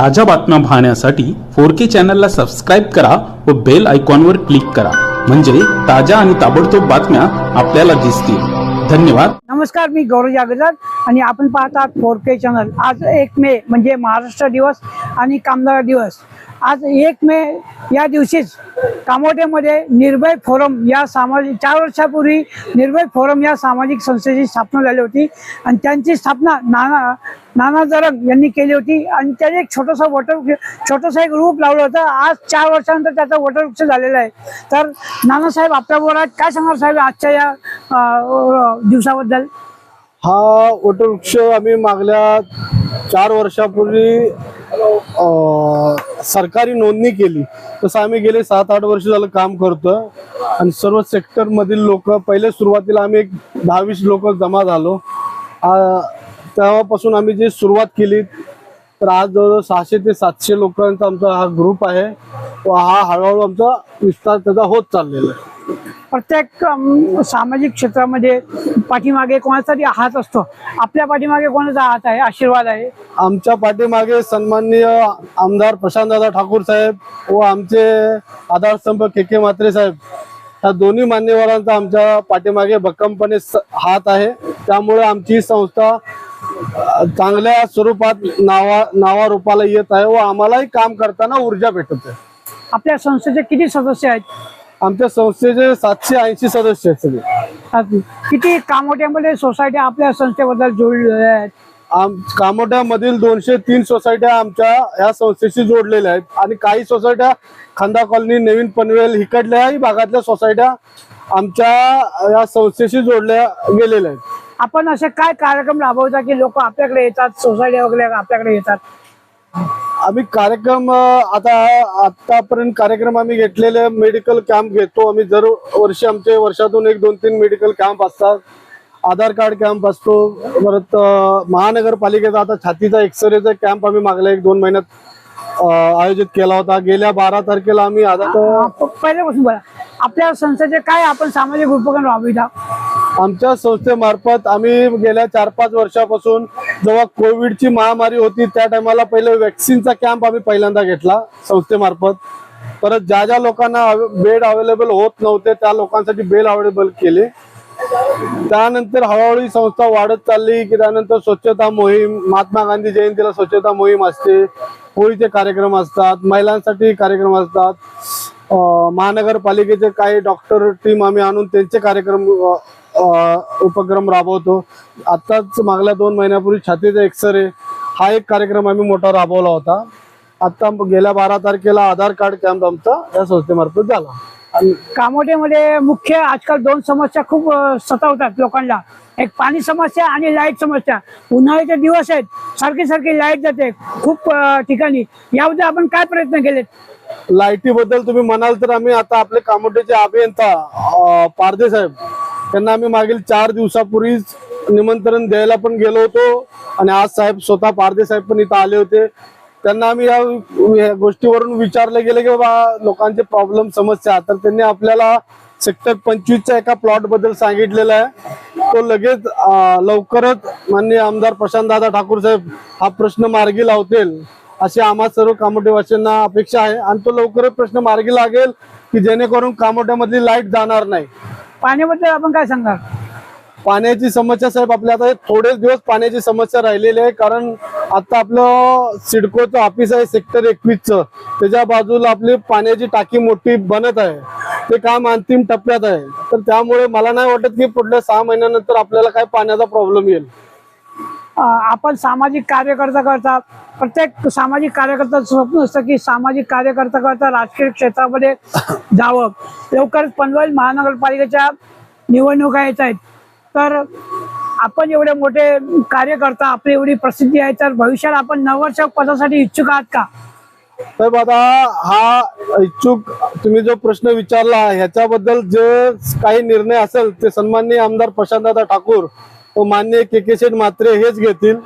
ताज्या बातम्या पाहण्यासाठी फोर के चॅनलला सबस्क्राईब करा व बेल आयकॉनवर क्लिक करा. म्हणजे ताज्या आणि ताबडतोब बातम्या आपल्याला दिसतील. धन्यवाद. नमस्कार मी गौरव जागदार आणि आपण पाहतात फोर के चॅनल. आज एक मे म्हणजे महाराष्ट्र दिवस आणि कामगार दिवस. आज एक मे या दिवशीच कामोटेमध्ये निर्भय फोरम या सामाजिक चार वर्षापूर्वी निर्भय फोरम या सामाजिक संस्थेची स्थापना झाली होती. आणि त्यांची स्थापना नाना नाना जरंग यांनी केली होती. आणि त्याने एक छोटंसं वॉटर छोटंसं एक रूप लावलं होतं. आज चार वर्षानंतर त्याचा वटवृक्ष झालेला आहे. तर नानासाहेब आपल्याबरोबर आज काय सांगणार साहेब आजच्या या दिवसाबद्दल? हा वटवृक्ष आम्ही मागल्या चार वर्षापूर्वी सरकारी नोंदणी केली तसं आम्ही गेले सात आठ वर्ष झालं काम करतोय. आणि सर्व सेक्टर मधील लोक पहिले सुरुवातीला आम्ही एक दहावीस लोक जमा झालो. तेव्हापासून आम्ही जी सुरुवात केली तर आज जवळजवळ सहाशे ते सातशे लोकांचा आमचा हा ग्रुप आहे. व हा हळूहळू आमचा विस्तार त्याचा होत चाललेला आहे. प्रत्येक सामाजिक क्षेत्रामध्ये पाठीमागे कोणाचा तरी हात असतो. आपल्या पाठीमागे कोणाचा हात आहे? आशीर्वाद आहे. आमच्या पाठीमागे सन्माननीय आमदार प्रशांतदादा ठाकूर साहेब व आमचे आधारस्तंभ के के म्हात्रे साहेब. ह्या दोन्ही मान्यवरांचा आमच्या पाठीमागे भक्कमपणे हात आहे. त्यामुळे आमची ही संस्था चांगल्या स्वरूपात नावा नावारूपाला येत आहे व आम्हालाही काम करताना ऊर्जा भेटत. आहे आपल्या संस्थेचे किती सदस्य आहेत? आमच्या संस्थेचे सातशे ऐंशी सदस्य आहेत सगळे. आज किती कामोठ्यामध्ये सोसायटी आपल्या संस्थेबद्दल जोडलेल्या आहेत? आम कामोट्यामधील दोनशे तीन सोसायट्या आमच्या या संस्थेशी जोडलेल्या आहेत. आणि काही सोसायट्या खंदा कॉलनी नवीन पनवेल इकडल्याही भागातल्या सोसायट्या आमच्या या संस्थेशी जोडल्या गेलेल्या आहेत. आपण असे काय कार्यक्रम राबवता की लोक आपल्याकडे येतात सोसायटी वगैरे आपल्याकडे येतात? आम्ही कार्यक्रम आता आतापर्यंत कार्यक्रम आम्ही घेतलेले मेडिकल कॅम्प घेतो. आम्ही दर वर्षी आमचे वर्षातून एक दोन तीन मेडिकल कॅम्प असतात. आधार कार्ड कॅम्प असतो. परत महानगरपालिकेचा आता छातीचा एक्सरेचा कॅम्प आम्ही मागल्या एक दोन महिन्यात आयोजित केला होता. गेल्या बारा तारखेला आम्ही आधार पहिल्यापासून बोला. आपल्या संस्थेचे काय आपण सामाजिक उपक्रम राबविता? आमच्या संस्थेमार्फत आम्ही गेल्या चार पाच वर्षापासून जेव्हा कोविडची महामारी होती त्या टायमाला पहिले वॅक्सिनचा कॅम्प आम्ही पहिल्यांदा घेतला संस्थेमार्फत. परत ज्या ज्या लोकांना बेड अवेलेबल होत नव्हते त्या लोकांसाठी बेड अवेलेबल केले. त्यानंतर हळूहळू संस्था वाढत चालली की त्यानंतर स्वच्छता मोहीम महात्मा गांधी जयंतीला स्वच्छता मोहीम असते. होळीचे कार्यक्रम असतात महिलांसाठी कार्यक्रम असतात. महानगरपालिकेचे काही डॉक्टर टीम आम्ही आणून त्यांचे कार्यक्रम उपक्रम राबवतो. आताच मागल्या दोन महिन्यापूर्वी छातीचा एक्सरे हा एक कार्यक्रम आम्ही मोठा राबवला होता. आता गेल्या बारा तारखेला आधार कार्ड कॅम्प आमचा या संस्थेमार्फत झाला. आणि कामोठ्यामध्ये मुख्य आजकाल दोन समस्या खूप सतावतात लोकांना. एक पाणी समस्या आणि लाइट समस्या. उन्हाळ्याचे दिवस आहेत सारखी सारखी लाइट जाते खूप ठिकाणी. याबद्दल आपण काय प्रयत्न केलेत? लाईटी बद्दल तुम्ही म्हणाल तर आम्ही आता आपले कामोठ्याचे अभियंता पारदे साहेब त्यांना आम्ही मागील चार दिवसापूर्वीच निमंत्रण द्यायला पण गेलो होतो. आणि आज साहेब स्वतः पारदे साहेब पण इथं आले होते. त्यांना आम्ही या गोष्टीवरून विचारलं गेलं की बाबा लोकांचे प्रॉब्लेम समस्या. तर त्यांनी आपल्याला सेक्टर पंचवीसच्या एका प्लॉटबद्दल सांगितलेला आहे. तो लगेच लवकरच माननीय आमदार प्रशांतदादा ठाकूर साहेब हा प्रश्न मार्गी लावतील अशी आम्हा सर्व कामोटेवासींना अपेक्षा आहे. आणि तो लवकरच प्रश्न मार्गी लागेल की जेणेकरून कामोट्यामधली लाइट जाणार नाही. पाण्याबद्दल आपण काय सांगाल पाण्याची समस्या साहेब आपल्या आता थोडेच दिवस पाण्याची समस्या राहिलेली आहे. कारण आता आपलं सिडकोचं ऑफिस आहे सेक्टर एकवीसचं. त्याच्या बाजूला आपली पाण्याची टाकी मोठी बनत आहे. ते काम अंतिम टप्प्यात आहे. तर त्यामुळे मला नाही वाटत की पुढल्या सहा महिन्यानंतर आपल्याला काय पाण्याचा प्रॉब्लेम येईल. आपण सामाजिक कार्यकर्ता करता. प्रत्येक सामाजिक कार्यकर्ता स्वप्न असतं की सामाजिक कार्यकर्ता करता राजकीय क्षेत्रामध्ये जावं. लवकरच पनवेल महानगरपालिकेच्या निवडणुका येत आहेत. तर आपण एवढे मोठे कार्यकर्ता आपली एवढी प्रसिद्धी आहे तर भविष्यात आपण नगरसेवक पदासाठी इच्छुक आहात का? साहेब आता हा इच्छुक तुम्ही जो प्रश्न विचारला ह्याच्याबद्दल जे काही निर्णय असेल ते सन्माननीय आमदार प्रशांतदादा ठाकूर मान्य के के शेठ म्हात्रे हेच घेतील.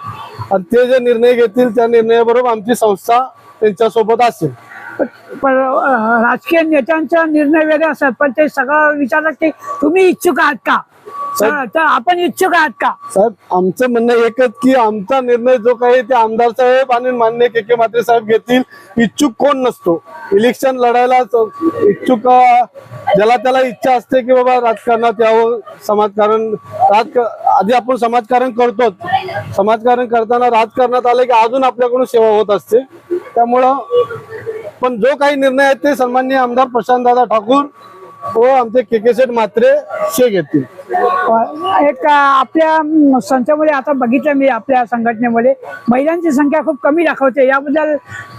आणि ते जे निर्णय घेतील त्या निर्णयाबरोबर आमची संस्था त्यांच्यासोबत असेल. पण- राजकीय नेत्यांचा निर्णय वेगळे असतात. पण ते सगळं विचारतात की तुम्ही इच्छुक आहात का? तर आपण इच्छुक आहात का? साहेब आमचं म्हणणं एकच की आमचा निर्णय जो काही ते आमदार साहेब आणि मान्य के के मात्रे साहेब घेतील. इच्छुक कोण नसतो? इलेक्शन लढायला इच्छुक ज्याला त्याला इच्छा असते की बाबा राजकारणात यावं समाजकारण राजक आधी आपण समाजकारण करतो समाजकारण करताना राजकारणात आले की अजून आपल्याकडून सेवा होत असते. त्यामुळं पण जो काही निर्णय आहे ते सन्माननीय आमदार प्रशांत दादा ठाकूर व आमचे के के सेठ मात्रे शे घेतील. एक आपल्या संस्थेमध्ये आता बघितलं मी आपल्या संघटनेमध्ये. महिलांची संख्या खूप कमी दाखवते. याबद्दल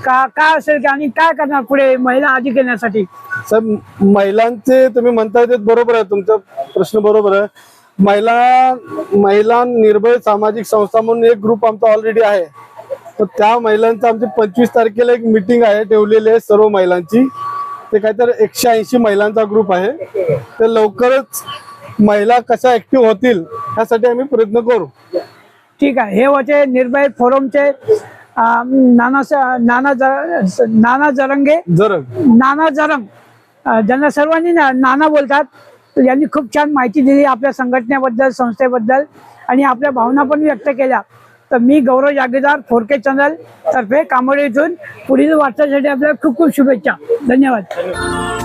का काय असेल का आणि काय करणार पुढे महिला अधिक येण्यासाठी साहेब महिलांचे तुम्ही म्हणताय ते बरोबर आहे. तुमचा प्रश्न बरोबर आहे. महिला महिला निर्भय सामाजिक संस्था म्हणून एक ग्रुप आमचा ऑलरेडी आहे. तर त्या महिलांचं आमची पंचवीस तारखेला एक मिटिंग आहे ठेवलेली आहे सर्व महिलांची. ते काहीतरी एकशे ऐंशी महिलांचा ग्रुप आहे. ते लवकरच महिला कशा ऍक्टिव्ह होतील यासाठी आम्ही प्रयत्न करू. ठीक आहे. हे होते निर्भय फोरमचे नाना नाना ज- नाना जरंगे. जर नाना जरंग. ज्यांना सर्वांनी नाना बोलतात. यांनी खूप छान माहिती दिली आपल्या संघटनेबद्दल संस्थेबद्दल आणि आपल्या भावना पण व्यक्त केल्या. तर मी गौरव जागीदार फोरके चॅनल तर्फे कामोडे इथून पुढील वाटचालीसाठी आपल्याला खूप खूप शुभेच्छा. धन्यवाद.